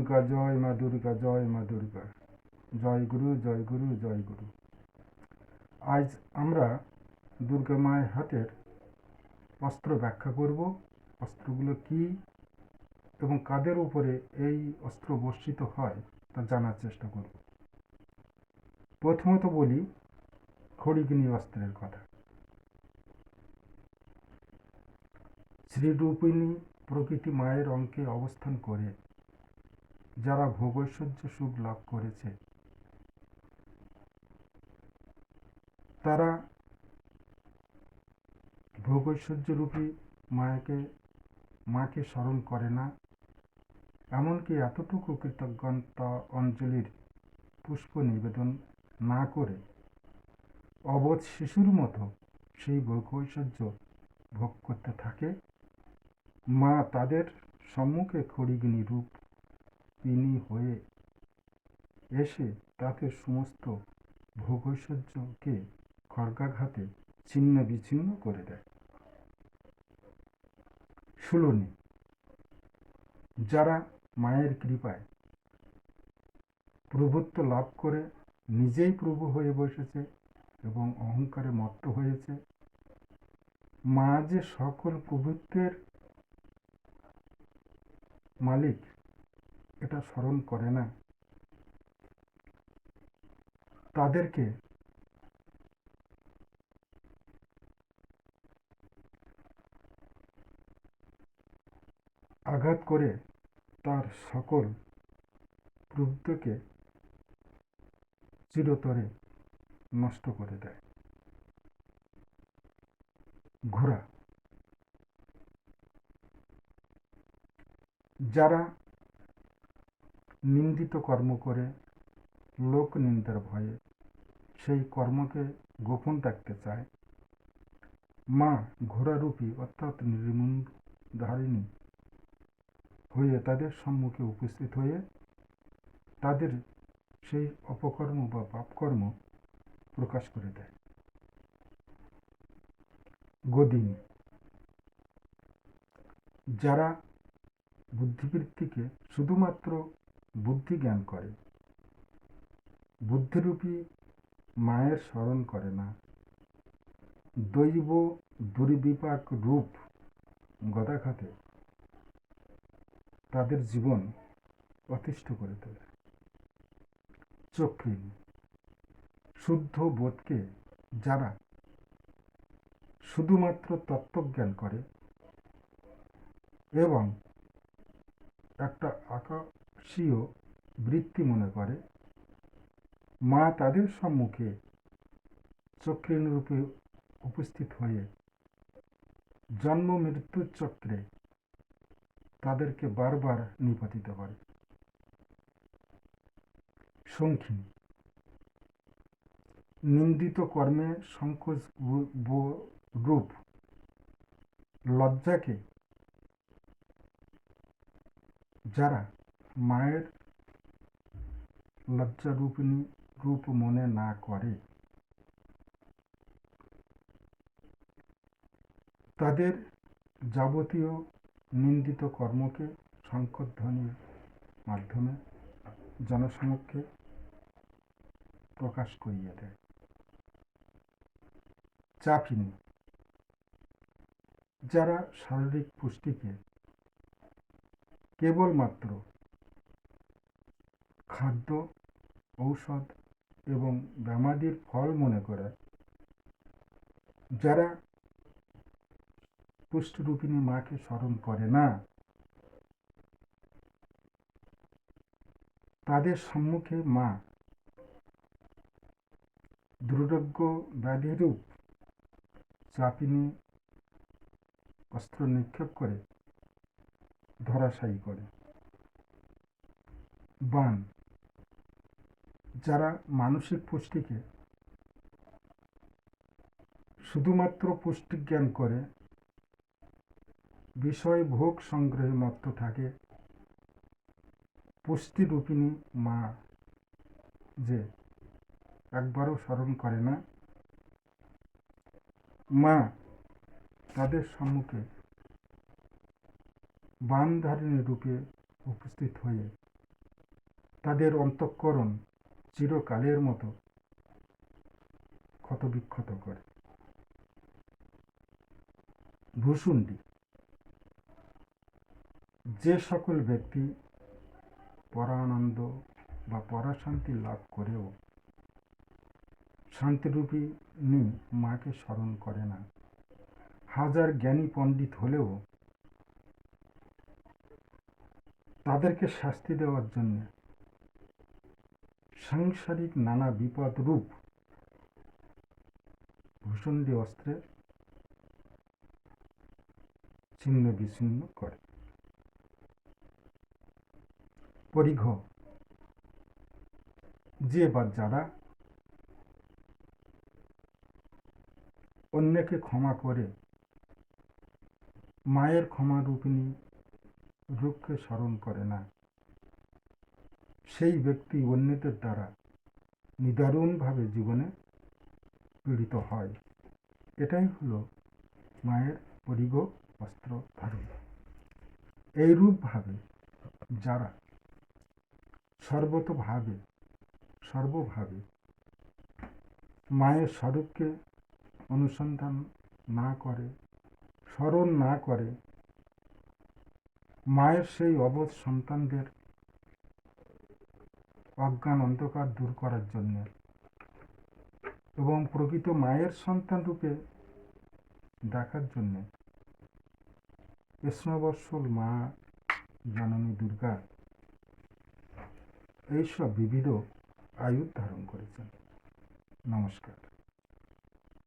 দুর্গা জয় মা দুর্গা জয় মা দুর্গা। জয় গুরু জয় গুরু জয় গুরু। আজ আমরা দুর্গা মায়ের হাতের অস্ত্র ব্যাখ্যা করব। অস্ত্রগুলো কি এবং কাদের উপরে এই অস্ত্র বর্ষিত হয় তা জানার চেষ্টা করব। প্রথমত বলি খড়িগিনি অস্ত্রের কথা। শ্রীরূপিণী প্রকৃতি মায়ের অঙ্কে অবস্থান করে যারা ভোগৈশ্বর্য সুখ লাভ করেছে, তারা ভোগৈশ্বর্যরূপী মায়াকে, মাকে স্মরণ করে না। এমনকি এতটুকু কৃতজ্ঞতা অঞ্জলির পুষ্প নিবেদন না করে অবধ শিশুর মতো সেই ভোগৈশ্বর্য ভোগ করতে থাকে। মা তাদের সম্মুখে খড়িগিনী রূপ পিনী হয়ে এসে তাকে সমস্ত ভোগৈশ্বর্যকে খড়গাঘাতে ছিন্ন বিচ্ছিন্ন করে দেয়। শুলনি যারা মায়ের কৃপায় প্রভুত্ব লাভ করে নিজেই প্রভু হয়ে বসেছে এবং অহংকারে মত্ত হয়েছে, মা যে সকল প্রভুত্বের মালিক এটা স্মরণ করে না। তাদেরকে আঘাত করে তার সকল প্রভুত্বকে চিরতরে নষ্ট করে দেয়। ঘোড়া, যারা নিন্দিত কর্ম করে লোক নিন্দার ভয়ে সেই কর্মকে গোপন রাখতে চায়। মা ঘোড়ারূপী অর্থাৎ নির্মূল ধারিণী হয়ে তাদের সম্মুখে উপস্থিত হয়ে তাদের সেই অপকর্ম বা পাপকর্ম প্রকাশ করে দেয়। গদিনী যারা বুদ্ধিবৃত্তিকে শুধুমাত্র বুদ্ধি জ্ঞান করে। বুদ্ধিরূপী মায়ের স্মরণ করে না। দৈব দুর্বিপাক রূপ গদাঘাতে তাদের জীবন অতিষ্ঠ করে তোলে। চক্রিন শুদ্ধ বোধকে যারা শুধুমাত্র তত্ত্বজ্ঞান করে এবং একটা আকাশীয় বৃত্তি মনে করে। মা তাদের সম্মুখে চক্রিন রূপে উপস্থিত হয়ে জন্ম মৃত্যুর চক্রে তাদেরকে বারবার নিপাতিত করে। সংখিনী নিন্দিত কর্মে সংকোচ রূপ, লজ্জাকে যারা মায়ের লজ্জারূপিণী রূপ মনে না করে। তাদের যাবতীয় নিন্দিত কর্মকে শঙ্করধ্বনির মাধ্যমে জনসমক্ষে প্রকাশ করিয়ে দেয়। চাপিনী। যারা শারীরিক পুষ্টিকে কেবলমাত্র খাদ্য, ঔষধ এবং ব্যামাদির ফল মনে করে। যারা পুষ্টরূপিণী মাকে স্মরণ করে না, তাদের সম্মুখে মা দুর্যোগ্য ব্যাধিরূপ চাপিনী অস্ত্র নিক্ষেপ করে, ধরাশায়ী করে। বান যারা মানসিক পুষ্টিকে শুধুমাত্র পুষ্টিজ্ঞান করে বিষয় ভোগ সংগ্রহে মত্ত থাকে, পুষ্টিরূপিণী মা যে একবারও স্মরণ করে না, মা তাদের সম্মুখে বানধারিণী রূপে উপস্থিত হয়ে তাদের অন্তঃকরণ চিরকালের মতো ক্ষতবিক্ষত করে। ভূষুণ্ডি যে সকল ব্যক্তি পরানন্দ বা পরাশান্তি লাভ করেও শান্তিরূপী নি মাকে স্মরণ করে না। হাজার জ্ঞানী পণ্ডিত হলেও তাদেরকে শাস্তি দেওয়ার জন্য সাংসারিক নানা বিপদ রূপ। ভূষণ্ডী অস্ত্রে ছিন্ন বিচ্ছিন্ন করে। পরিঘ। যে বা যারা অন্যকে ক্ষমা করে, মায়ের ক্ষমা রূপিণী রূপকে স্মরণ করে না। সেই ব্যক্তি অন্যদের দ্বারা নিদারুণভাবে জীবনে পীড়িত হয়। এটাই হলো মায়ের পরিগ অস্ত্র ধারণ এইরূপভাবে যারা সর্বতভাবে, সর্বভাবে মায়ের স্বরূপকে অনুসন্ধান না করে, স্মরণ না করে, মায়ের সেই অবধ সন্তানদের অজ্ঞান অন্ধকার দূর করার জন্য। এবং প্রকৃত মায়ের সন্তান রূপে দেখার জন্য। কৃষ্ণবৎসল মা জননী দুর্গা এইসব বিবিধ আয়ু ধারণ করেছেন। নমস্কার।